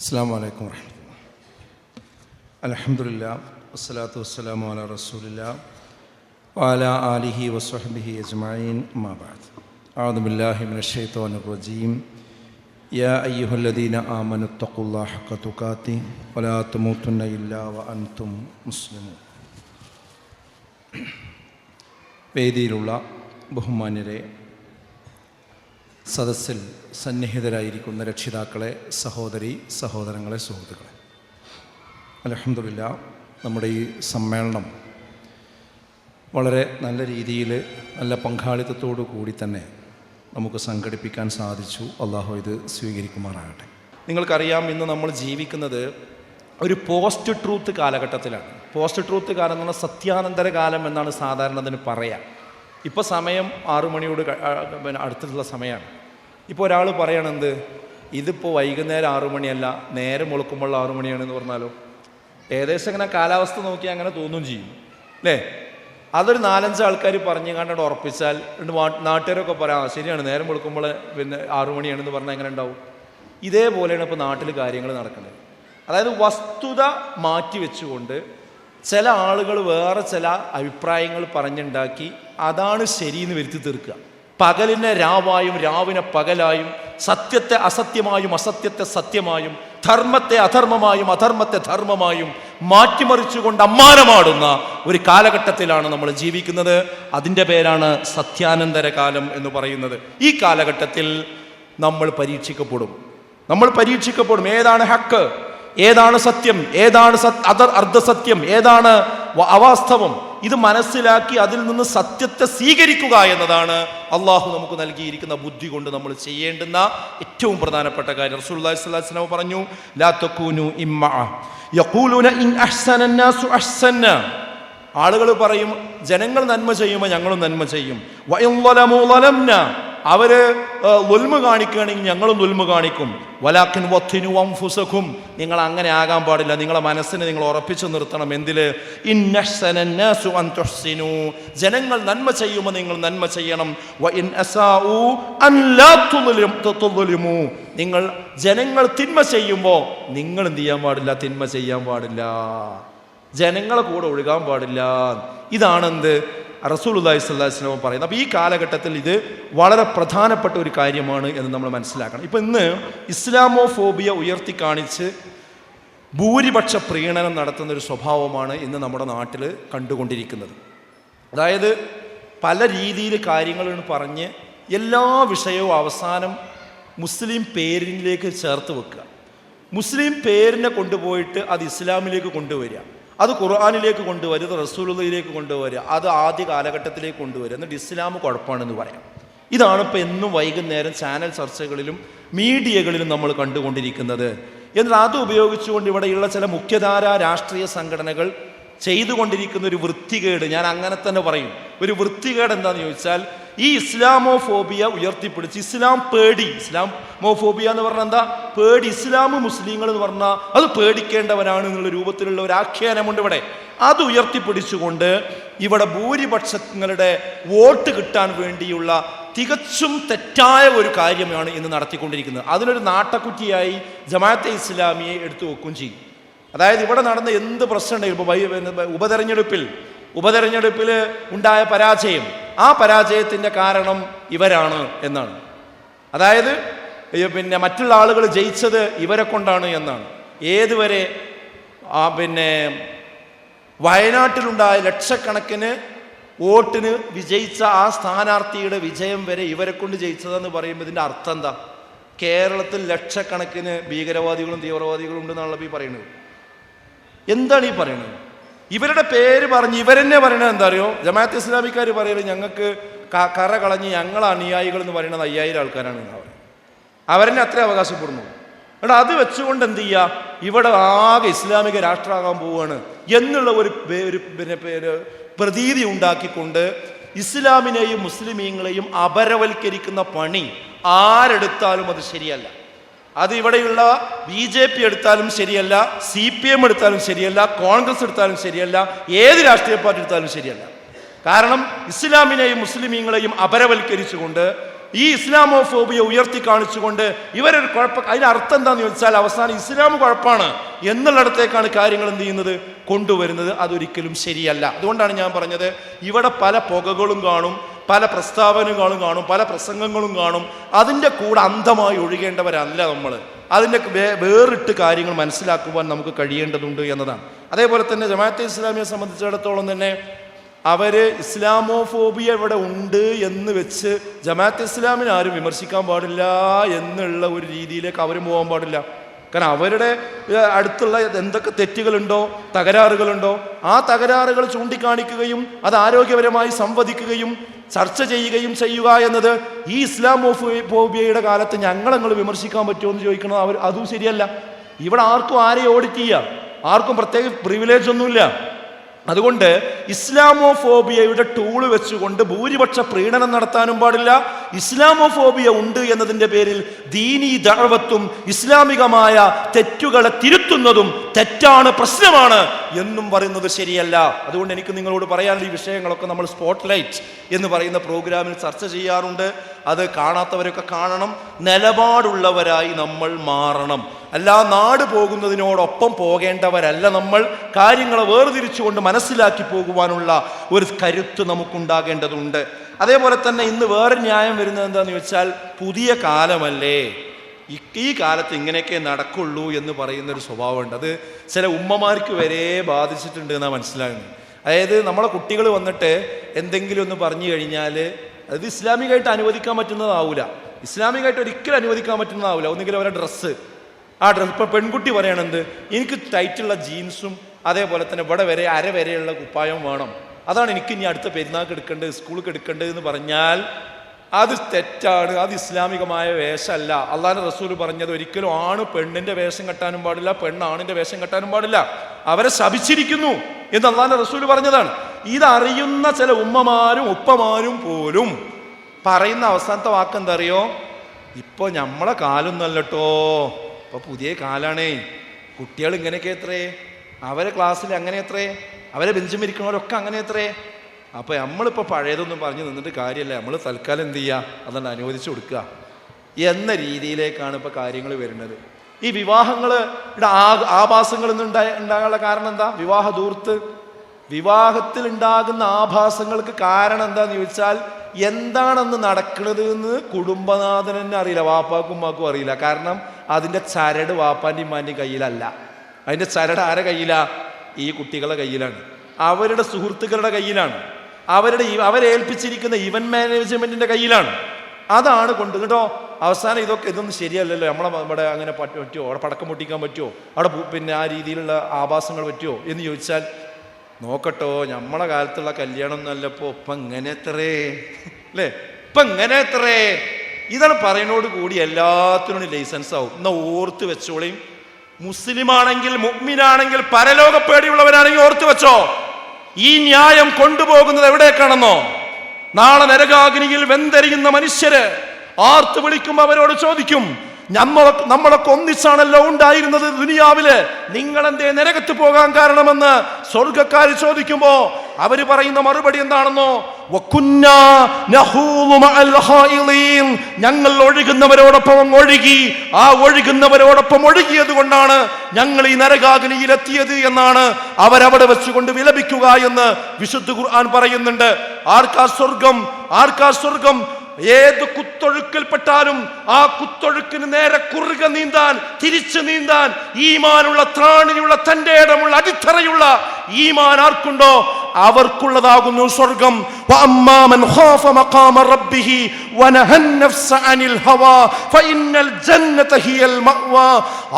അസ്സാം വലൈക്കും വർഹമത്തുള്ള അലഹമുല്ല വസ്സലാത്തു വസ്സലാമു അല റസൂലില്ല വാല ആലിഹി വസ്വഹബിഹി അജ്മീൻ മാബാദ് أعوذ بالله من الشيطان الرجيم يا أيها الذين آمنوا اتقوا الله حق تقاته ولا تموتن إلا وأنتم مسلمون വേദിയിലുള്ള ബഹുമാന്യരെ സദസ്സിൽ സന്നിഹിതരായിരിക്കുന്ന രക്ഷിതാക്കളെ സഹോദരി സഹോദരങ്ങളെ സുഹൃത്തുക്കളെ. അലഹമില്ല നമ്മുടെ ഈ സമ്മേളനം വളരെ നല്ല രീതിയിൽ നല്ല പങ്കാളിത്തത്തോടു കൂടി തന്നെ നമുക്ക് സംഘടിപ്പിക്കാൻ സാധിച്ചു. അള്ളാഹു ഇത് സ്വീകരിക്കുമാറാകട്ടെ. നിങ്ങൾക്കറിയാം ഇന്ന് നമ്മൾ ജീവിക്കുന്നത് ഒരു പോസ്റ്റ് ട്രൂത്ത് കാലഘട്ടത്തിലാണ്. പോസ്റ്റ് ട്രൂത്ത് കാലം എന്ന് പറഞ്ഞാൽ സത്യാനന്തര കാലം എന്നാണ് സാധാരണ അതിന് പറയാം. ഇപ്പോൾ സമയം ആറു മണിയോട് പിന്നെ അടുത്തുള്ള സമയമാണ്. ഇപ്പോൾ ഒരാൾ പറയണെന്ത്? ഇതിപ്പോൾ വൈകുന്നേരം ആറു മണിയല്ല നേരം മുളക്കുമ്പോൾ ആറു മണിയാണെന്ന് പറഞ്ഞാലോ? ഏകദേശം ഇങ്ങനെ കാലാവസ്ഥ നോക്കി അങ്ങനെ തോന്നും ചെയ്യും അല്ലേ അതൊരു നാലഞ്ച് ആൾക്കാർ പറഞ്ഞു കണ്ടോ ഉറപ്പിച്ചാൽ നാട്ടുകാരൊക്കെ പറയാം ശരിയാണ് നേരം വെളുക്കുമ്പോൾ പിന്നെ ആറു മണിയാണെന്ന് പറഞ്ഞാൽ എങ്ങനെ ഉണ്ടാവും? ഇതേപോലെയാണ് ഇപ്പോൾ നാട്ടിൽ കാര്യങ്ങൾ നടക്കുന്നത് അതായത് വസ്തുത മാറ്റി വെച്ചുകൊണ്ട് ചില ആളുകൾ വേറെ ചില അഭിപ്രായങ്ങൾ പറഞ്ഞുണ്ടാക്കി അതാണ് ശരിയെന്ന് വരുത്തി തീർക്കുക. പകലിനെ രാവായും രാവിനെ പകലായും സത്യത്തെ അസത്യമായും അസത്യത്തെ സത്യമായും ധർമ്മത്തെ അധർമ്മമായും അധർമ്മത്തെ ധർമ്മമായും മാറ്റിമറിച്ചുകൊണ്ട് അമ്മാനമാടുന്ന ഒരു കാലഘട്ടത്തിലാണ് നമ്മൾ ജീവിക്കുന്നത്. അതിന്റെ പേരാണ് സത്യാനന്തര കാലം എന്ന് പറയുന്നത്. ഈ കാലഘട്ടത്തിൽ നമ്മൾ പരീക്ഷിക്കപ്പെടും. നമ്മൾ പരീക്ഷിക്കപ്പെടും. ഏതാണ് ഹക്ക്? ഏതാണ് സത്യം? ഏതാണ് സത് അതർ അർദ്ധസത്യം? ഏതാണ് അവാസ്തവം. ഇത് മനസ്സിലാക്കി അതിൽ നിന്ന് സത്യത്തെ സ്വീകരിക്കുക എന്നതാണ് അള്ളാഹു നമുക്ക് നൽകിയിരിക്കുന്ന ബുദ്ധി കൊണ്ട് നമ്മൾ ചെയ്യേണ്ടുന്ന ഏറ്റവും പ്രധാനപ്പെട്ട കാര്യം. റസൂലുള്ളാഹി സ്വല്ലല്ലാഹു അലൈഹി വസല്ലം പറഞ്ഞു ഇമ്മ. ഇൻ അഹ്സന നാസു അഹ്സന ആളുകൾ പറയും ജനങ്ങൾ നന്മ ചെയ്യുമ്പോൾ ഞങ്ങളും നന്മ ചെയ്യും. അവർ ഒൽമ കാണിക്കുകയാണെങ്കിൽ ഞങ്ങളും ഒൽമ കാണിക്കും. വലാക്കിൻ വത്തിനു അംഫുസഖും നിങ്ങൾ അങ്ങനെ ആകാൻ പാടില്ല. നിങ്ങളെ മനസ്സിനെ നിങ്ങൾ ഉറപ്പിച്ചു നിർത്തണം. എന്തിൽ? ഇന്നു ജനങ്ങൾ നന്മ ചെയ്യുമ്പോൾ നിങ്ങൾ നന്മ ചെയ്യണം. നിങ്ങൾ ജനങ്ങൾ തിന്മ ചെയ്യുമ്പോൾ നിങ്ങൾ എന്ത് ചെയ്യാൻ പാടില്ല? തിന്മ ചെയ്യാൻ പാടില്ല. ജനങ്ങളെ കൂടെ ഒഴുകാൻ പാടില്ല. ഇതാണെന്ത്? റസൂലുല്ലാഹി വസല്ലം പറയുന്നത് അപ്പോൾ ഈ കാലഘട്ടത്തിൽ ഇത് വളരെ പ്രധാനപ്പെട്ട ഒരു കാര്യമാണ് എന്ന് നമ്മൾ മനസ്സിലാക്കണം. ഇപ്പം ഇന്ന് ഇസ്ലാമോ ഫോബിയ ഉയർത്തി കാണിച്ച് ഭൂരിപക്ഷ പ്രീണനം നടത്തുന്ന ഒരു സ്വഭാവമാണ് ഇന്ന് നമ്മുടെ നാട്ടിൽ കണ്ടുകൊണ്ടിരിക്കുന്നത്. അതായത് പല രീതിയിൽ കാര്യങ്ങൾ പറഞ്ഞ് എല്ലാ വിഷയവും അവസാനം മുസ്ലിം പേരിലേക്ക് ചേർത്ത് വെക്കുക. മുസ്ലിം പേരിനെ കൊണ്ടുപോയിട്ട് അത് ഇസ്ലാമിലേക്ക് കൊണ്ടുവരിക. അത് ഖുർആാനിലേക്ക് കൊണ്ടുവരിക റസൂലുള്ളയിലേക്ക് കൊണ്ടുവരിക അത് ആദ്യ കാലഘട്ടത്തിലേക്ക് കൊണ്ടുവരിക. എന്നിട്ട് ഇസ്ലാം കുഴപ്പമാണെന്ന് പറയാം. ഇതാണ് ഇപ്പോൾ എന്നും വൈകുന്നേരം ചാനൽ ചർച്ചകളിലും മീഡിയകളിലും നമ്മൾ കണ്ടുകൊണ്ടിരിക്കുന്നത്. എന്നാൽ അത് ഉപയോഗിച്ചുകൊണ്ട് ഇവിടെയുള്ള ചില മുഖ്യധാരാ രാഷ്ട്രീയ സംഘടനകൾ ചെയ്തുകൊണ്ടിരിക്കുന്ന ഒരു വൃത്തികേട് ഞാൻ അങ്ങനെ തന്നെ പറയും. ഒരു വൃത്തികേട് എന്താണെന്ന് ചോദിച്ചാൽ ഈ ഇസ്ലാമോഫോബിയ ഉയർത്തിപ്പിടിച്ച് ഇസ്ലാം പേടി. ഇസ്ലാം മോഫോബിയ എന്ന് പറഞ്ഞാൽ എന്താ? പേടി. ഇസ്ലാം മുസ്ലിങ്ങൾ എന്ന് പറഞ്ഞാൽ അത് പേടിക്കേണ്ടവരാണ് എന്നുള്ള രൂപത്തിലുള്ള ഒരു ആഖ്യാനമുണ്ട് ഇവിടെ. അത് ഉയർത്തിപ്പിടിച്ചുകൊണ്ട് ഇവിടെ ഭൂരിപക്ഷങ്ങളുടെ വോട്ട് കിട്ടാൻ വേണ്ടിയുള്ള തികച്ചും തെറ്റായ ഒരു കാര്യമാണ് ഇന്ന് നടത്തിക്കൊണ്ടിരിക്കുന്നത്. അതിനൊരു നാട്ടക്കുറ്റിയായി ജമാഅത്തെ ഇസ്ലാമിയെ എടുത്തു വെക്കുകയും ചെയ്യും. അതായത് ഇവിടെ നടന്ന എന്ത് പ്രശ്നം ഉണ്ടെങ്കിലും ഇപ്പോൾ ഉപതെരഞ്ഞെടുപ്പിൽ ഉപതെരഞ്ഞെടുപ്പിൽ ഉണ്ടായ പരാജയം. ആ പരാജയത്തിന്റെ കാരണം ഇവരാണ് എന്നാണ്. അതായത് പിന്നെ മറ്റുള്ള ആളുകൾ ജയിച്ചത് ഇവരെ കൊണ്ടാണ് എന്നാണ്. ഏതുവരെ ആ പിന്നെ വയനാട്ടിലുണ്ടായ ലക്ഷക്കണക്കിന് വോട്ടിന് വിജയിച്ച ആ സ്ഥാനാർത്ഥിയുടെ വിജയം വരെ ഇവരെ കൊണ്ട് ജയിച്ചതെന്ന് പറയുമ്പോൾ ഇതിന്റെ അർത്ഥം എന്താ? കേരളത്തിൽ ലക്ഷക്കണക്കിന് ഭീകരവാദികളും തീവ്രവാദികളും ഉണ്ടെന്നാണല്ലോ ഈ പറയുന്നത്. എന്താണ് ഈ പറയുന്നത്? ഇവരുടെ പേര് പറഞ്ഞ് ഇവരെന്നെ പറയണത് എന്താ അറിയോ ജമാഅത്ത് ഇസ്ലാമിക്കാർ പറയുന്നത് ഞങ്ങൾക്ക് കറ കളഞ്ഞ് ഞങ്ങൾ അനുയായികൾ എന്ന് പറയുന്നത് അയ്യായിരം ആൾക്കാരാണ് അവർ അവരെന്നെ അത്ര അവകാശപ്പെടുന്നു. എടാ അത് വെച്ചുകൊണ്ട് എന്ത് ചെയ്യുക ഇവിടെ ആകെ ഇസ്ലാമിക രാഷ്ട്രമാകാൻ പോവുകയാണ് എന്നുള്ള ഒരു ഒരു പിന്നെ പേര് പ്രതീതി ഉണ്ടാക്കിക്കൊണ്ട് ഇസ്ലാമിനെയും മുസ്ലിമീങ്ങളെയും അപരവൽക്കരിക്കുന്ന പണി ആരെടുത്താലും അത് ശരിയല്ല. അത് ഇവിടെയുള്ള ബി ജെ പി എടുത്താലും ശരിയല്ല സി പി എം എടുത്താലും ശരിയല്ല കോൺഗ്രസ് എടുത്താലും ശരിയല്ല ഏത് രാഷ്ട്രീയ പാർട്ടി എടുത്താലും ശരിയല്ല. കാരണം ഇസ്ലാമിനെയും മുസ്ലിമീങ്ങളെയും അപരവൽക്കരിച്ചുകൊണ്ട് ഈ ഇസ്ലാമോ ഫോബിയെ ഉയർത്തി കാണിച്ചുകൊണ്ട് ഇവരൊരു കുഴപ്പ അതിന് അർത്ഥം എന്താണെന്ന് ചോദിച്ചാൽ അവസാനം ഇസ്ലാം കുഴപ്പമാണ് എന്നുള്ളിടത്തേക്കാണ് കാര്യങ്ങൾ എന്ത് ചെയ്യുന്നത്? കൊണ്ടുവരുന്നത് അതൊരിക്കലും ശരിയല്ല. അതുകൊണ്ടാണ് ഞാൻ പറഞ്ഞത് ഇവിടെ പല പുകകളും കാണും പല പ്രസ്താവനകളും കാണും പല പ്രസംഗങ്ങളും കാണും. അതിന്റെ കൂടെ അന്ധമായി ഒഴുകേണ്ടവരല്ല നമ്മൾ അതിന്റെ വേറിട്ട് കാര്യങ്ങൾ മനസ്സിലാക്കുവാൻ നമുക്ക് കഴിയേണ്ടതുണ്ട് എന്നതാണ്. അതേപോലെ തന്നെ ജമാഅത്തെ ഇസ്ലാമിയെ സംബന്ധിച്ചിടത്തോളം തന്നെ അവർ ഇസ്ലാമോഫോബിയ ഇവിടെ ഉണ്ട് എന്ന് വെച്ച് ജമാഅത്തെ ഇസ്ലാമിനെ ആരും വിമർശിക്കാൻ പാടില്ല എന്നുള്ള ഒരു രീതിയിലേക്ക് അവരും പോകാൻ പാടില്ല. കാരണം അവരുടെ അടുത്തുള്ള എന്തൊക്കെ തെറ്റുകളുണ്ടോ തകരാറുകളുണ്ടോ ആ തകരാറുകൾ ചൂണ്ടിക്കാണിക്കുകയും അത് ആരോഗ്യപരമായി സംവദിക്കുകയും ചർച്ച ചെയ്യുകയും ചെയ്യുക എന്നത് ഈ ഇസ്ലാമോഫോബിയയുടെ കാലത്ത് ഞങ്ങളങ്ങൾ വിമർശിക്കാൻ പറ്റുമോ എന്ന് ചോദിക്കണം അവർ അതും ശരിയല്ല. ഇവിടെ ആർക്കും ആരെയും ഓഡിറ്റ് ചെയ്യാം? ആർക്കും പ്രത്യേക പ്രിവിലേജ് ഒന്നുമില്ല. അതുകൊണ്ട് ഇസ്ലാമോഫോബിയയുടെ ടൂൾ വെച്ചുകൊണ്ട് ഭൂരിപക്ഷ പ്രീണനം നടത്താനും പാടില്ല. ഇസ്ലാമോഫോബിയ ഉണ്ട് എന്നതിന്റെ പേരിൽ ദീനീ ദഴവത്തും ഇസ്ലാമികമായ തെറ്റുകളെ തിരുത്തുന്നതും തെറ്റാണ് പ്രശ്നമാണ് എന്നും പറയുന്നത് ശരിയല്ല. അതുകൊണ്ട് എനിക്ക് നിങ്ങളോട് പറയാനുള്ള ഈ വിഷയങ്ങളൊക്കെ നമ്മൾ സ്പോട്ട് ലൈറ്റ് എന്ന് പറയുന്ന പ്രോഗ്രാമിൽ ചർച്ച ചെയ്യാറുണ്ട്. അത് കാണാത്തവരൊക്കെ കാണണം. നിലപാടുള്ളവരായി നമ്മൾ മാറണം. അല്ല നാട് പോകുന്നതിനോടൊപ്പം പോകേണ്ടവരല്ല നമ്മൾ. കാര്യങ്ങളെ വേർതിരിച്ചുകൊണ്ട് മനസ്സിലാക്കി പോകുവാനുള്ള ഒരു കരുത്ത് നമുക്കുണ്ടാകേണ്ടതുണ്ട്. അതേപോലെ തന്നെ ഇന്ന് വേറെ ന്യായം വരുന്നത് എന്താണെന്ന് വെച്ചാൽ പുതിയ കാലമല്ലേ? ഈ- കാലത്ത് ഇങ്ങനെയൊക്കെ നടക്കുള്ളൂ എന്ന് പറയുന്ന ഒരു സ്വഭാവമുണ്ട്. അത് ചില ഉമ്മമാർക്ക് വരെ ബാധിച്ചിട്ടുണ്ട് എന്നാണ് മനസ്സിലാകുന്നത്. അതായത് നമ്മളെ കുട്ടികൾ വന്നിട്ട് എന്തെങ്കിലും ഒന്ന് പറഞ്ഞു കഴിഞ്ഞാൽ അത് ഇസ്ലാമികമായിട്ട് അനുവദിക്കാൻ പറ്റുന്നതാവില്ല ഇസ്ലാമികമായിട്ട് ഒരിക്കലും അനുവദിക്കാൻ പറ്റുന്നതാവില്ല ഒന്നുകിൽ അവരുടെ ഡ്രസ്സ്. ആ ഡ്രസ്സ് ഇപ്പം പെൺകുട്ടി പറയണെന്ത് എനിക്ക് ടൈറ്റുള്ള ജീൻസും അതേപോലെ തന്നെ ഇവിടെ വരെ അര വരെയുള്ള കുപ്പായം വേണം. അതാണ് എനിക്ക് ഇനി അടുത്ത പെരുന്നാൾക്ക് എടുക്കേണ്ടത് സ്കൂൾക്ക് എടുക്കേണ്ടത് എന്ന് പറഞ്ഞാൽ അത് തെറ്റാണ് അത് ഇസ്ലാമികമായ വേഷമല്ല. അള്ളാഹ് റസൂൽ പറഞ്ഞത് ഒരിക്കലും ആണ് പെണ്ണിന്റെ വേഷം കെട്ടാനും പാടില്ല പെണ്ണ് ആണിന്റെ വേഷം കെട്ടാനും പാടില്ല. അവരെ ശപിച്ചിരിക്കുന്നു എന്ന് അള്ളാഹ് റസൂൽ പറഞ്ഞതാണ്. ഇതറിയുന്ന ചില ഉമ്മമാരും ഉപ്പമാരും പോലും പറയുന്ന അവസാനത്തെ വാക്ക് എന്താ അറിയോ ഇപ്പൊ നമ്മളെ കാലൊന്നല്ലോ ഇപ്പൊ പുതിയ കാലാണേ. കുട്ടികൾ ഇങ്ങനെയൊക്കെ എത്രേ? അവരെ ക്ലാസ്സിൽ അങ്ങനെ എത്രേ അവരെ ബെഞ്ചും ഇരിക്കുന്നവരൊക്കെ അങ്ങനെ എത്രേ അപ്പൊ നമ്മളിപ്പോൾ പഴയതൊന്നും പറഞ്ഞ് നിന്നിട്ട് കാര്യമല്ല നമ്മൾ തൽക്കാലം എന്ത് ചെയ്യുക അതാണ് അനുവദിച്ചു കൊടുക്കുക. എന്ന രീതിയിലേക്കാണ് ഇപ്പോൾ കാര്യങ്ങൾ വരുന്നത്. ഈ വിവാഹങ്ങൾ ആ ആഭാസങ്ങൾ ഇന്ന് ഉണ്ടായ ഉണ്ടാകാനുള്ള കാരണം എന്താ? വിവാഹ ദൂർത്ത് വിവാഹത്തിൽ ഉണ്ടാകുന്ന ആഭാസങ്ങൾക്ക് കാരണം എന്താന്ന് ചോദിച്ചാൽ എന്താണെന്ന് നടക്കുന്നത് എന്ന് കുടുംബനാഥൻ തന്നെ അറിയില്ല. വാപ്പാക്കും ഉമ്മാക്കും അറിയില്ല. കാരണം അതിന്റെ ചരട് വാപ്പാന്റെ ഉമ്മാന്റെ കയ്യിലല്ല. അതിന്റെ ചരട് ആരെ കയ്യിലാ? ഈ കുട്ടികളുടെ കയ്യിലാണ്. അവരുടെ സുഹൃത്തുക്കളുടെ കയ്യിലാണ്. അവരുടെ അവരെ ഏൽപ്പിച്ചിരിക്കുന്ന ഇവന്റ് മാനേജ്മെന്റിന്റെ കയ്യിലാണ്. അതാണ് കൊണ്ട് കേട്ടോ അവസാനം ഇതൊക്കെ ഇതൊന്നും ശരിയല്ലല്ലോ. നമ്മളെ ഇവിടെ അങ്ങനെ പറ്റ- പറ്റുമോ അവിടെ പടക്കം പൊട്ടിക്കാൻ പറ്റുമോ അവിടെ പിന്നെ ആ രീതിയിലുള്ള ആഭാസങ്ങൾ പറ്റുമോ എന്ന് ചോദിച്ചാൽ നോക്കട്ടോ നമ്മളെ കാലത്തുള്ള കല്യാണം എന്നല്ലപ്പോ ഇപ്പൊ ഇങ്ങനെ എത്രേ? അല്ലേ? ഇപ്പൊ ഇങ്ങനെ എത്രേ? ഇതാണ് പറയുന്നോട് കൂടി എല്ലാത്തിനും ലൈസൻസ് ആവും. എന്നാ ഓർത്ത് വെച്ചോളേം. മുസ്ലിമാണെങ്കിൽ മുഗ്മിനാണെങ്കിൽ പരലോക പേടിയുള്ളവരാണെങ്കിൽ ഓർത്ത് വെച്ചോ. ഈ ന്യായം കൊണ്ടുപോകുന്നത് എവിടേക്കാണെന്നോ? നാളെ നരകാഗ്നിയിൽ വെന്തരിയുന്ന മനുഷ്യര് ആർത്ത് വിളിക്കുമ്പോൾ അവരോട് ചോദിക്കും നമ്മളൊക്കെ നമ്മളൊക്കെ ഒന്നിച്ചാണല്ലോ ഉണ്ടായിരുന്നത് ദുനിയാവിൽ. നിങ്ങൾ എന്തേ നരകത്ത് പോകാൻ കാരണമെന്ന് സ്വർഗക്കാർ ചോദിക്കുമ്പോ അവർ പറയുന്ന മറുപടി എന്താണെന്നോ? ഞങ്ങൾ ഒഴുകുന്നവരോടൊപ്പം ഒഴുകി. ആ ഒഴുകുന്നവരോടൊപ്പം ഒഴുകിയത് കൊണ്ടാണ് ഞങ്ങൾ ഈ നരകാഗ്നിയിൽ എത്തിയത് എന്നാണ് അവരവിടെ വെച്ചുകൊണ്ട് വിലപിക്കുക എന്ന് വിശുദ്ധ ഖുർആൻ പറയുന്നുണ്ട്. ആർക്കാ സ്വർഗം ആർക്കാ സ്വർഗം ഏത് കുത്തൊഴുക്കിൽപ്പെട്ടാലും ആ കുത്തൊഴുക്കിന് നേരെ കുറുക നീന്താൻ തിരിച്ചു നീന്താൻ ഈമാനുള്ള ത്രാണിനുള്ള തന്റെ ഇടമുള്ള അടിത്തറയുള്ള ഈമാൻ ആർക്കുണ്ടോ? അവർക്കുള്ളതാകുന്നു സ്വർഗം.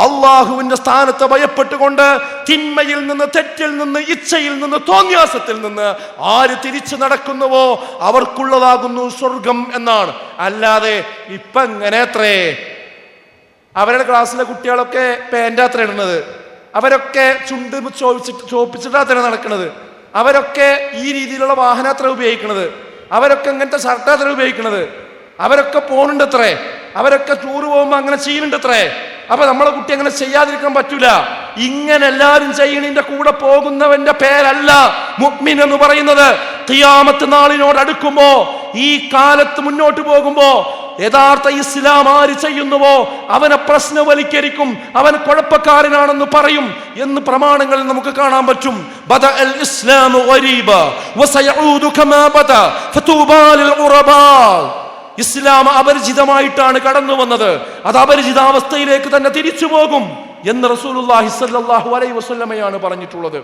അള്ളാഹുവിന്റെ സ്ഥാനത്ത് ഭയപ്പെട്ടുകൊണ്ട് തിന്മയിൽ നിന്ന് തെറ്റിൽ നിന്ന് ഇച്ഛയിൽ നിന്ന് തോന്യാസത്തിൽ നിന്ന് ആര് തിരിച്ചു നടക്കുന്നുവോ അവർക്കുള്ളതാകുന്നു സ്വർഗം എന്നാണ്. അല്ലാതെ ഇപ്പൊ എങ്ങനെ അത്രേ? അവരുടെ ക്ലാസ്സിലെ കുട്ടികളൊക്കെ പേന്റാത്ര ഇടുന്നത്. അവരൊക്കെ ചുണ്ട് ചോദിച്ചിട്ട് ചോപ്പിച്ചിട്ടാ തന്നെ നടക്കുന്നത് അവരൊക്കെ ഈ രീതിയിലുള്ള വാഹനത്ര ഉപയോഗിക്കുന്നത് അവരൊക്കെ ഇങ്ങനത്തെ ഷർട്ടാത്ര ഉപയോഗിക്കുന്നത് അവരൊക്കെ പോണുണ്ട് അത്രേ അവരൊക്കെ ടൂർ പോകുമ്പോൾ അങ്ങനെ ചെയ്യുന്നുണ്ട് അത്രേ അപ്പൊ നമ്മളെ കുട്ടി അങ്ങനെ ചെയ്യാതിരിക്കാൻ പറ്റൂല. ഇങ്ങനെ എല്ലാവരും ചെയ്യണിന്റെ കൂടെ പോകുന്നവന്റെ പേരല്ല മുക്മിൻ എന്ന് പറയുന്നത്. തിയാമത്ത് നാളിനോട് അടുക്കുമ്പോ ഈ കാലത്ത് മുന്നോട്ട് പോകുമ്പോ യഥാർത്ഥ ഇസ്ലാം ആര് ചെയ്യുന്നുവോ അവനെ പ്രശ്നവൽക്കരിക്കും അവൻ കുഴപ്പക്കാരനാണെന്ന് പറയും എന്ന് പ്രമാണങ്ങളിൽ നമുക്ക് കാണാൻ പറ്റും. കമാ ബദ ഇസ്ലാം അപരിചിതമായിട്ടാണ് കടന്നു വന്നത്. അത് അപരിചിതാവസ്ഥയിലേക്ക് തന്നെ തിരിച്ചു പോകും എന്ന് റസൂലുള്ളാഹി സ്വല്ലല്ലാഹു അലൈഹി വസല്ലമയാണ് പറഞ്ഞിട്ടുള്ളത്.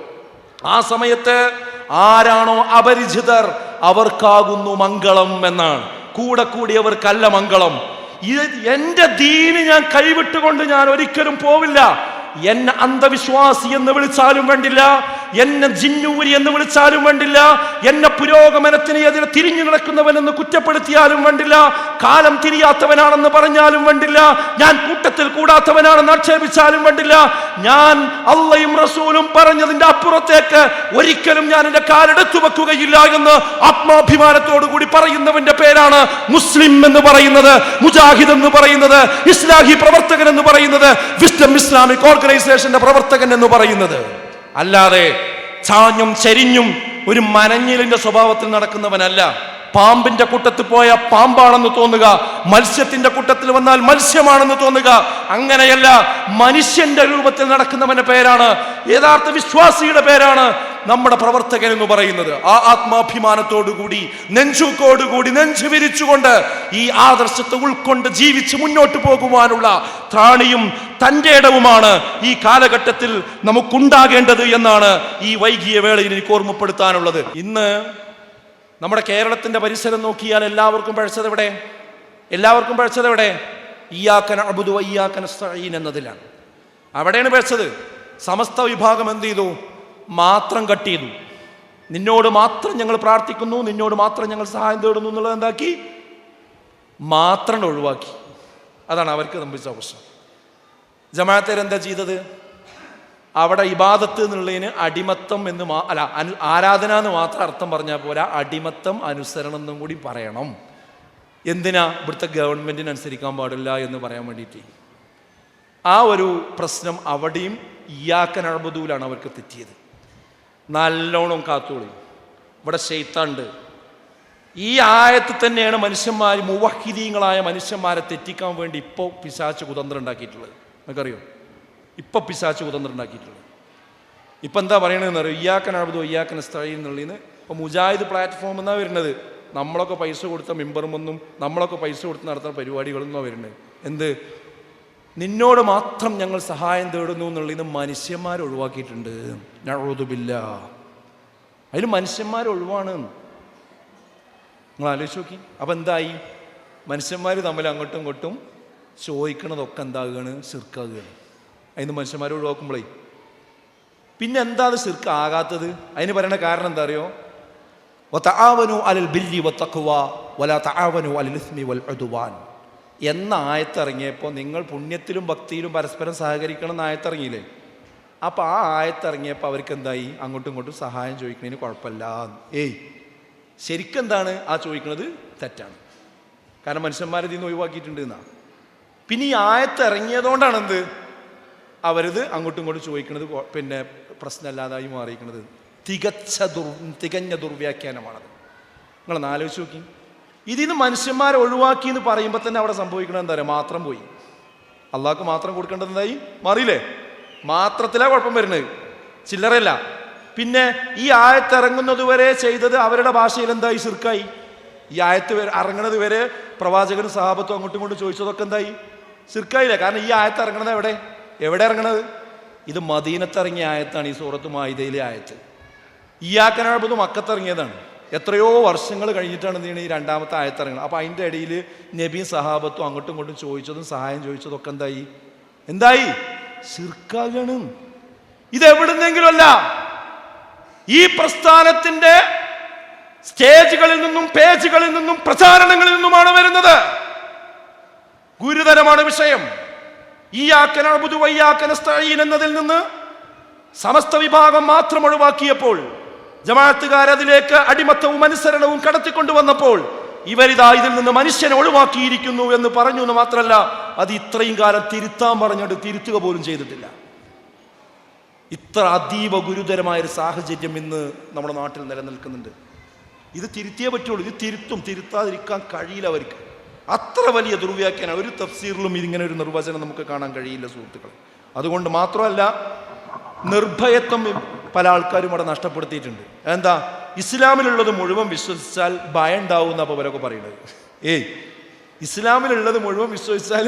ആ സമയത്ത് ആരാണോ അപരിചിതർ അവർക്കാകുന്നു മംഗളം എന്നാണ്. കൂടെ കൂടിയവർക്കല്ല മംഗളം. ഇത് എന്റെ ദീന് ഞാൻ കൈവിട്ടുകൊണ്ട് ഞാൻ ഒരിക്കലും പോവില്ല. എന്നെ അന്ധവിശ്വാസി എന്ന് വിളിച്ചാലും വേണ്ടില്ല. എന്നെ ജിന്നൂരി എന്ന് വിളിച്ചാലും വേണ്ടില്ല. എന്നെ പുരോഗമനത്തിന് എതിരെ തിരിഞ്ഞു നടക്കുന്നവൻ എന്ന് കുറ്റപ്പെടുത്തിയാലും വേണ്ടില്ല. കാലം തിരിയാത്തവനാണെന്ന് പറഞ്ഞാലും വേണ്ടില്ല. ഞാൻ കൂട്ടത്തിൽ കൂടാത്തവനാണെന്ന് ആക്ഷേപിച്ചാലും വേണ്ടില്ല. ഞാൻ അള്ളയും റസൂലും പറഞ്ഞതിന്റെ അപ്പുറത്തേക്ക് ഒരിക്കലും ഞാൻ എന്റെ കാലെടുത്തു വെക്കുകയില്ല എന്ന് ആത്മാഭിമാനത്തോടു കൂടി പറയുന്നവന്റെ പേരാണ് മുസ്ലിം എന്ന് പറയുന്നത് മുജാഹിദ് എന്ന് പറയുന്നത് ഇസ്ലാഹി പ്രവർത്തകൻ എന്ന് പറയുന്നത് വിസ്ഡം ഇസ്ലാമിക് ഓർഗനൈസേഷന്റെ പ്രവർത്തകൻ എന്ന് പറയുന്നത്. അല്ലാതെ ചാഞ്ഞും ചെരിഞ്ഞും ഒരു മനഞ്ഞിലിന്റെ സ്വഭാവത്തിൽ നടക്കുന്നവനല്ല. പാമ്പിന്റെ കൂട്ടത്തിൽ പോയ പാമ്പാണെന്ന് തോന്നുക. മത്സ്യത്തിന്റെ കൂട്ടത്തിൽ വന്നാൽ മത്സ്യമാണെന്ന് തോന്നുക. അങ്ങനെയല്ല മനുഷ്യന്റെ രൂപത്തിൽ നടക്കുന്നവന്റെ പേരാണ് യഥാർത്ഥ വിശ്വാസിയുടെ പേരാണ് നമ്മുടെ പ്രവർത്തകൻ എന്ന് പറയുന്നത്. ആ ആത്മാഭിമാനത്തോടുകൂടി നെഞ്ചുക്കോടുകൂടി നെഞ്ചു വിരിച്ചുകൊണ്ട് ഈ ആദർശത്തെ ഉൾക്കൊണ്ട് ജീവിച്ച് മുന്നോട്ട് പോകുവാനുള്ള ത്രാണിയും തന്റെ ഇടവുമാണ് ഈ കാലഘട്ടത്തിൽ നമുക്കുണ്ടാകേണ്ടത് എന്നാണ് ഈ വൈകിയ വേളയിൽ എനിക്ക് ഓർമ്മപ്പെടുത്താനുള്ളത്. ഇന്ന് നമ്മുടെ പരിസരം നോക്കിയാൽ എല്ലാവർക്കും പഴച്ചത് എവിടെ? എല്ലാവർക്കും പഴച്ചത് എവിടെ? ഇയാക്കൻ അബുദു അയ്യാക്കൻ സ്ഥീൻ എന്നതിലാണ്. അവിടെയാണ് പഴച്ചത്. സമസ്ത വിഭാഗം എന്ത് ചെയ്തു? മാത്രം കട്ട് ചെയ്തു. നിന്നോട് മാത്രം ഞങ്ങൾ പ്രാർത്ഥിക്കുന്നു നിന്നോട് മാത്രം ഞങ്ങൾ സഹായം തേടുന്നു എന്നുള്ളത് എന്താക്കി? മാത്രം ഒഴിവാക്കി. അതാണ് അവർക്ക് സംഭവിച്ച പ്രശ്നം. ജമാഅത്തേരെന്താ ചെയ്തത്? അവിടെ ഇബാദത്ത് എന്നുള്ളതിന് അടിമത്തം എന്ന് മാ അല്ല അനു ആരാധന എന്ന് മാത്രം അർത്ഥം പറഞ്ഞാൽ പോരാ. അടിമത്തം അനുസരണം എന്നും കൂടി പറയണം. എന്തിനാ ഇവിടുത്തെ ഗവൺമെന്റിന് അനുസരിക്കാൻ പാടില്ല എന്ന് പറയാൻ വേണ്ടിയിട്ട്? ആ ഒരു പ്രശ്നം അവിടെയും ഇയാക്കൻ അഴബദൂലാണ് അവർക്ക് തെറ്റിയത്. നല്ലോണം കാത്തോളി. ഇവിടെ ഷെയ്ത്താണ്ട് ഈ ആയത്തിൽ തന്നെയാണ് മനുഷ്യന്മാർ മുവഹിദീങ്ങളായ മനുഷ്യന്മാരെ തെറ്റിക്കാൻ വേണ്ടി ഇപ്പോൾ പിശാച്ച് കുതന്ത്രം ഉണ്ടാക്കിയിട്ടുള്ളത്. നിങ്ങൾക്കറിയോ? ഇപ്പൊ പിശാച്ച് കുതന്ത്രം ഉണ്ടാക്കിയിട്ടുള്ളത്. ഇപ്പൊ എന്താ പറയണതെന്ന് അറിയോ? ഇയാക്കൻ അഴുതോ ഇയാക്കൻ സ്ഥലം എന്നുള്ളതിന് മുജാഹിദ് പ്ലാറ്റ്ഫോം എന്നാ വരുന്നത്. നമ്മളൊക്കെ പൈസ കൊടുത്ത മെമ്പറുമൊന്നും നമ്മളൊക്കെ പൈസ കൊടുത്ത് നടത്തുന്ന പരിപാടികളൊന്നും വരുന്നത്. എന്ത്? നിന്നോട് മാത്രം ഞങ്ങൾ സഹായം തേടുന്നു എന്നുള്ളതിന് മനുഷ്യന്മാർ ഒഴിവാക്കിയിട്ടുണ്ട്. ഞഴുതുമില്ല അതിൽ മനുഷ്യന്മാർ ഒഴിവാണ്. നിങ്ങൾ ആലോചിച്ച് നോക്കി. അപ്പം എന്തായി? മനുഷ്യന്മാർ തമ്മിൽ അങ്ങോട്ടും ഇങ്ങോട്ടും ചോദിക്കണതൊക്കെ എന്താകുകയാണ് ശിർക്കാകുകയാണ് അതിന് മനുഷ്യന്മാരെ ഒഴിവാക്കുമ്പോഴേ പിന്നെ എന്താണ് ശിർക്ക് ആകാത്തത് അതിന് പറയുന്ന കാരണം എന്താ അറിയോ വതആവനു അലൽ ബില്ലി ഇസ്മി വൽ എന്ന ആയത്തിറങ്ങിയപ്പോൾ നിങ്ങൾ പുണ്യത്തിലും ഭക്തിയിലും പരസ്പരം സഹകരിക്കണം എന്ന് ആയത്തിറങ്ങിയില്ലേ? അപ്പോൾ ആ ആയത്തിറങ്ങിയപ്പോൾ അവർക്ക് എന്തായി അങ്ങോട്ടും ഇങ്ങോട്ടും സഹായം ചോദിക്കുന്നതിന് കുഴപ്പമില്ല. ഏയ് ശരിക്കെന്താണ് ആ ചോദിക്കുന്നത് തെറ്റാണ്. കാരണം മനുഷ്യന്മാരെ ഇതിൽ നിന്ന് ഒഴിവാക്കിയിട്ടുണ്ട് എന്നാ. പിന്നെ ഈ ആയത്ത് ഇറങ്ങിയതുകൊണ്ടാണ് എന്ത് അവരിത് അങ്ങോട്ടും ഇങ്ങോട്ടും ചോദിക്കുന്നത് പിന്നെ പ്രശ്നമല്ലാതായി മാറിയിരിക്കുന്നത്. തികച്ച ദുർ തികഞ്ഞ ദുർവ്യാഖ്യാനമാണത്. നിങ്ങളൊന്ന് ആലോചിച്ച് നോക്കി. ഇതിൽ നിന്ന് മനുഷ്യന്മാരെ ഒഴിവാക്കി എന്ന് പറയുമ്പോൾ തന്നെ അവിടെ സംഭവിക്കണത് എന്താ പറയുക മാത്രം പോയി. അള്ളാഹ്ക്ക് മാത്രം കൊടുക്കേണ്ടത് എന്തായി? മാറിയില്ലേ? മാത്രത്തിലാണ് കുഴപ്പം വരുന്നത്. ചില്ലറയല്ല. പിന്നെ ഈ ആയത്തിറങ്ങുന്നത് വരെ ചെയ്തത് അവരുടെ ഭാഷയിൽ എന്തായി? ശിർക്കായി. ഈ ആയത്ത് വരെ ഇറങ്ങുന്നത് വരെ പ്രവാചകനും സഹാബത്തും അങ്ങോട്ടും ഇങ്ങോട്ടും ചോദിച്ചതൊക്കെ എന്തായി? ശിർക്കായില്ല? കാരണം ഈ ആയത്ത് ഇറങ്ങണത് എവിടെ? എവിടെ ഇറങ്ങണത്? ഇത് മദീനത്തിറങ്ങിയ ആയത്താണ് ഈ സൂറത്ത് മായിദയിലെ ആയത്ത്. ഇയാക്കനഴബത് മക്കത്തിറങ്ങിയതാണ്. എത്രയോ വർഷങ്ങൾ കഴിഞ്ഞിട്ടാണ് നീ ഈ രണ്ടാമത്തെ ആയത്തിറങ്ങുന്നത് അപ്പോൾ അതിന്റെ ഇടയിൽ നബിയും സഹാബത്തും അങ്ങോട്ടും ഇങ്ങോട്ടും ചോദിച്ചതും സഹായം ചോദിച്ചതും ഒക്കെ എന്തായി? എന്തായി? ശിർക്കാകണ്. ഇത് എവിടുന്നെങ്കിലും അല്ല ഈ പ്രസ്ഥാനത്തിന്റെ സ്റ്റേജുകളിൽ നിന്നും പേജുകളിൽ നിന്നും പ്രചാരണങ്ങളിൽ നിന്നുമാണ് വരുന്നത്. ഗുരുതരമാണ് വിഷയം. ഈ എന്നതിൽ നിന്ന് സമസ്ത വിഭാഗം മാത്രം ഒഴിവാക്കിയപ്പോൾ ജമാഅത്തുകാർ അതിലേക്ക് അടിമത്തവും അനുസരണവും കടത്തിക്കൊണ്ടുവന്നപ്പോൾ ഇവരിതാ ഇതിൽ നിന്ന് മനുഷ്യനെ ഒഴിവാക്കിയിരിക്കുന്നു എന്ന് പറഞ്ഞു എന്ന് മാത്രമല്ല അത് ഇത്രയും കാലം തിരുത്താൻ പറഞ്ഞിട്ട് തിരുത്തുക പോലും ചെയ്തിട്ടില്ല. ഇത്ര അതീവ ഗുരുതരമായ ഒരു സാഹചര്യം ഇന്ന് നമ്മുടെ നാട്ടിൽ നിലനിൽക്കുന്നുണ്ട്. ഇത് തിരുത്തിയേ പറ്റുള്ളൂ. ഇത് തിരുത്തും തിരുത്താതിരിക്കാൻ കഴിയില്ല അവർക്ക്. അത്ര വലിയ ദുർവ്യാഖ്യാനം ഒരു തഫ്സീറിലും ഇതിങ്ങനെ ഒരു നിർവചനം നമുക്ക് കാണാൻ കഴിയില്ല സുഹൃത്തുക്കൾ അതുകൊണ്ട് മാത്രമല്ല നിർഭയത്വം പല ആൾക്കാരും അവിടെ നഷ്ടപ്പെടുത്തിയിട്ടുണ്ട്. എന്താ ഇസ്ലാമിലുള്ളത് മുഴുവൻ വിശ്വസിച്ചാൽ ഭയം ഉണ്ടാവും എന്നപ്പോൾ അവരൊക്കെ പറയുന്നത് ഏയ് ഇസ്ലാമിലുള്ളത് മുഴുവൻ വിശ്വസിച്ചാൽ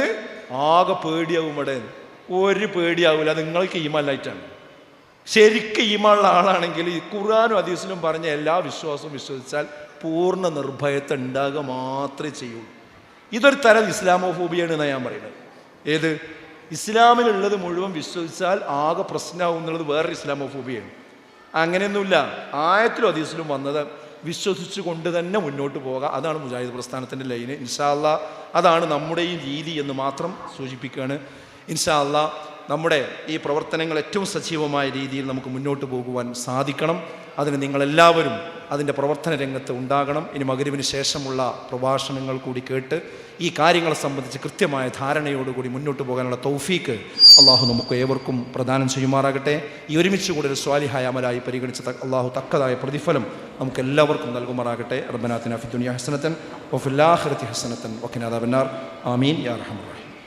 ആകെ പേടിയാവും ഇവിടെ. ഒരു പേടിയാവില്ല നിങ്ങൾക്ക് ഈമല്ലായിട്ടാണ് ശരിക്കും ഈമുള്ള ആളാണെങ്കിൽ ഖുർആാനും ഹദീസിലും പറഞ്ഞ എല്ലാ വിശ്വാസവും വിശ്വസിച്ചാൽ പൂർണ നിർഭയത്തെ ഉണ്ടാകുക മാത്രമേ ചെയ്യുള്ളൂ. ഇതൊരു തരം ഇസ്ലാമോഫോബിയാണ് എന്നാണ് ഞാൻ പറയുന്നത്. ഏത്? ഇസ്ലാമിലുള്ളത് മുഴുവൻ വിശ്വസിച്ചാൽ ആകെ പ്രശ്നമാവും എന്നുള്ളത് വേറൊരു ഇസ്ലാമോഫോബിയാണ്. അങ്ങനെയൊന്നുമില്ല. ആയത്തിലും ഹദീസിലും വന്നത് വിശ്വസിച്ചു കൊണ്ട് തന്നെ മുന്നോട്ട് പോകാം. അതാണ് മുജാഹിദ് പ്രസ്ഥാനത്തിന്റെ ലൈന്. ഇൻഷാല്ല അതാണ് നമ്മുടെയും രീതി എന്ന് മാത്രം സൂചിപ്പിക്കുകയാണ്. ഇൻഷാല്ല നമ്മുടെ ഈ പ്രവർത്തനങ്ങൾ ഏറ്റവും സജീവമായ രീതിയിൽ നമുക്ക് മുന്നോട്ട് പോകുവാൻ സാധിക്കണം. അതിന് നിങ്ങളെല്ലാവരും അതിന്റെ പ്രവർത്തന രംഗത്ത് ഉണ്ടാകണം. ഇനി മകരുവിന് ശേഷമുള്ള പ്രഭാഷണങ്ങൾ കൂടി കേട്ട് ഈ കാര്യങ്ങളെ സംബന്ധിച്ച് കൃത്യമായ ധാരണയോടുകൂടി മുന്നോട്ട് പോകാനുള്ള തൗഫീക്ക് അള്ളാഹു നമുക്ക് ഏവർക്കും പ്രദാനം ചെയ്യുമാറാകട്ടെ. ഈ ഒരുമിച്ച് കൂടി ഒരു സ്വാലിഹായ അമലായി പരിഗണിച്ച അള്ളാഹു തക്കതായ പ്രതിഫലം നമുക്ക് എല്ലാവർക്കും നൽകുമാറാകട്ടെ. റബ്ബനാത്തിൻ അഫിദുനിയ ഹസനത്തൻ വഫില്ലാഹിറത്തി ഹസനത്തൻ വക്കിനാദാബന്നാർ ആമീൻ. യാ റഹ്മാൻ റഹീം.